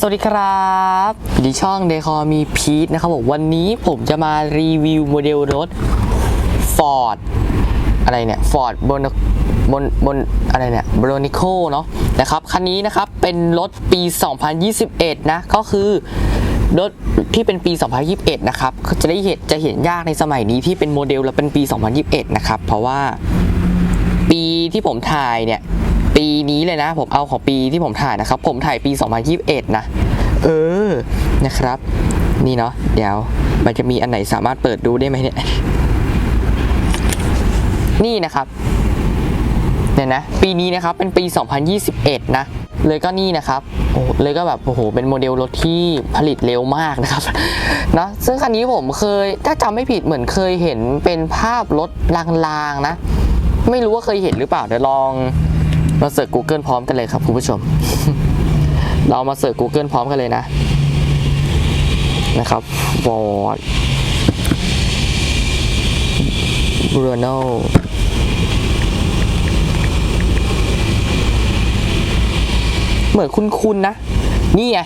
สวัสดีครับดีช่องเดคอมีพีทนะครับผมวันนี้ผมจะมารีวิวโมเดลรถ Ford อะไรเนี่ย Ford บนบนบนอะไรเนี่ย b r o n i c o เนาะนะครับคันนี้นะครับเป็นรถปี 2021 นะ ก็คือรถที่เป็นปี 2021 นะครับจะได้เห็นจะเห็นยากในสมัยนี้ที่เป็นโมเดลแล้วเป็นปี 2021 นะครับ เพราะว่าปีที่ผมถ่ายเนี่ย ปีนี้เลยนะ ผมเอาของปีที่ผมถ่ายนะครับ ผมถ่ายปี 2021 นะ เออนะครับ นี่เนาะเดี๋ยวมันจะมีอันไหนสามารถเปิดดูได้ไหมเนี่ยนี่นะครับเนี่ยนะปีนี้นะครับเป็นปี 2021 นะ เลยก็นี่นะครับโอ้เลยก็แบบโอ้โหเป็นโมเดลรถที่ผลิตเร็วมากนะครับนะซึ่งคันนี้ผมเคยถ้าจำไม่ผิดเหมือนเคยเห็นเป็นภาพรถลางๆนะ ไม่รู้ว่าเคยเห็นหรือเปล่าเดี๋ยวลอง มาเสิร์ช Google พร้อมกันเลยครับคุณผู้ชม เรามาเสิร์ช Google พร้อมกันเลยนะ นะครับ Ford Bruno เหมือนคุ้นๆนะ นี่ไง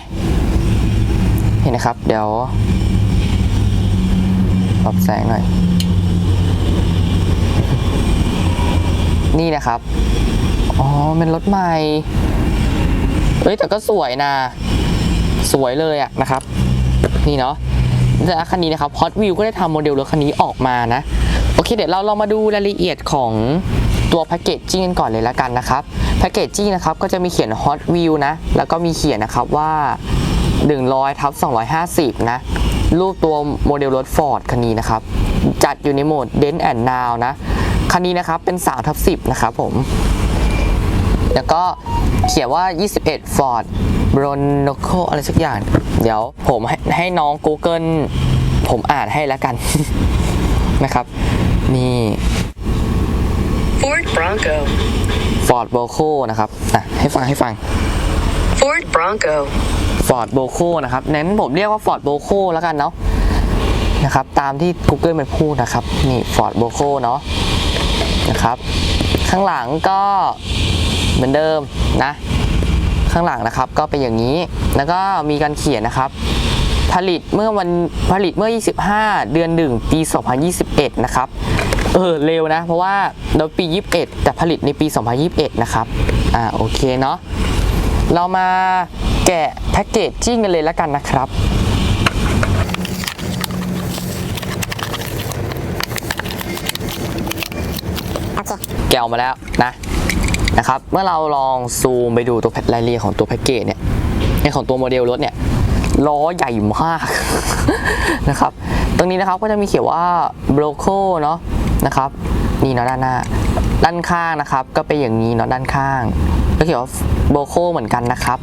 เห็นนะครับ เดี๋ยวปรับแสงหน่อย นี่นะครับ อ๋อเป็นรถใหม่เอ้ยแต่ก็สวยนะ สวยเลยอะนะครับ นี่เนาะแต่คันนี้นะครับ Hot Wheel ก็ได้ทำโมเดลรถคันนี้ออกมานะ โอเคเดี๋ยวเราลองมาดูรายละเอียดของตัวแพคเกจจิ้งกันก่อนเลยละกันนะครับแพคเกจจิ้งนะครับก็จะมีเขียน Hot Wheel นะ แล้วก็มีเขียนนะครับว่า 100ทับ250 นะ รูปตัวโมเดลรถ Ford คันนี้นะครับ จัดอยู่ในโหมด Dent and Now นะ คันนี้นะครับเป็น3ทับ10 นะครับผม แล้วก็เขียนว่า 21 Ford Bronco อะไรสักอย่าง เดี๋ยวผมให้ให้น้อง Google ผมอ่านให้แล้วกัน นะครับ นี่ Ford Bronco. Ford Bronco นะครับ อะ ให้ฟังให้ฟัง Ford Bronco. Ford Bronco นะครับนั้นผมเรียกว่า Ford Bronco แล้วกันเนาะนะครับ ตามที่ Google มันพูดนะครับ นี่ Ford Bronco เนาะนะครับ ข้างหลังก็ เหมือนเดิมนะ ข้างหลังนะครับก็เป็นอย่างนี้ แล้วก็มีการเขียนนะครับ ผลิตเมื่อวันผลิตเมื่อ 25 เดือน 1 ปี 2021 นะครับ เออเร็วนะ เพราะว่าเราปี 21 แต่ผลิตในปี 2021 นะครับ อ่าโอเคเนาะเรามาแกะแพ็กเกจจิ้งกันเลยแล้วกันนะครับแกะออกมาแล้วนะ นะครับ เมื่อเราลองซูมไปดูตัวแพทรายละเอียดของตัวแพ็กเกจเนี่ยในของตัวโมเดลรถเนี่ยล้อใหญ่มากนะครับ ตรงนี้นะครับก็จะมีเขียนว่าโบรโคเนาะนะครับนี่เนาะด้านหน้า ด้านข้างนะครับ ก็เป็นอย่างนี้เนาะด้านข้าง ก็เขียนว่าโบรโคเหมือนกันนะครับ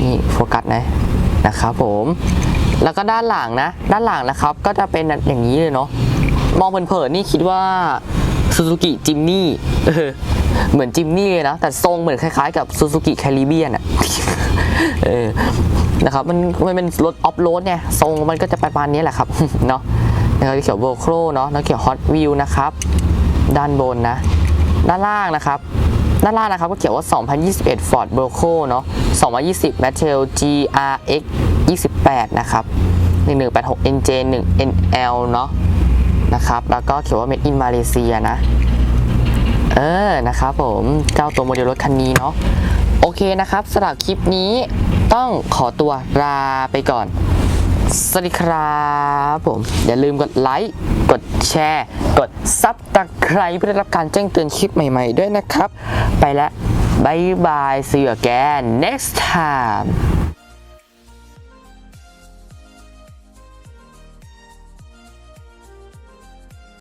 นี่โฟกัสนะนะครับผมแล้วก็ด้านหลังนะ ด้านหลังนะครับ ก็จะเป็นอย่างนี้เลยเนาะมองเผินๆนี่คิดว่าซูซูกิจิมนี่ เหมือนจิมนี่เลยนะ แต่ทรงเหมือนคล้ายๆกับซูซูกิแคริเบียนอะเออนะครับมันมันเป็นรถออฟโรดเนี่ยทรงมันก็จะประมาณนี้แหละครับเนาะนะครับเขียวโบโครเนาะแล้วเขียวฮอตวิวนะครับ ด้านบนนะ ด้านล่างนะครับ ด้านล่างนะครับก็เขียนว่า 2021 Ford Bronco เนาะ2020 Mattel GRX 28 นะครับ 1186 NJ 1 NL เนาะนะครับ แล้วก็เขียนว่า Made in Malaysia นะ เออนะครับผมเจ้าตัวโมเดลรถคันนี้เนาะโอเคนะครับสำหรับคลิปนี้ต้องขอตัวลาไปก่อนสวัสดีครับผม อย่าลืมกดไลค์ กดแชร์ กดซับตะไคร้เพื่อได้รับการแจ้งเตือนคลิปใหม่ๆด้วยนะครับ ไปแล้วบายบาย see you again next time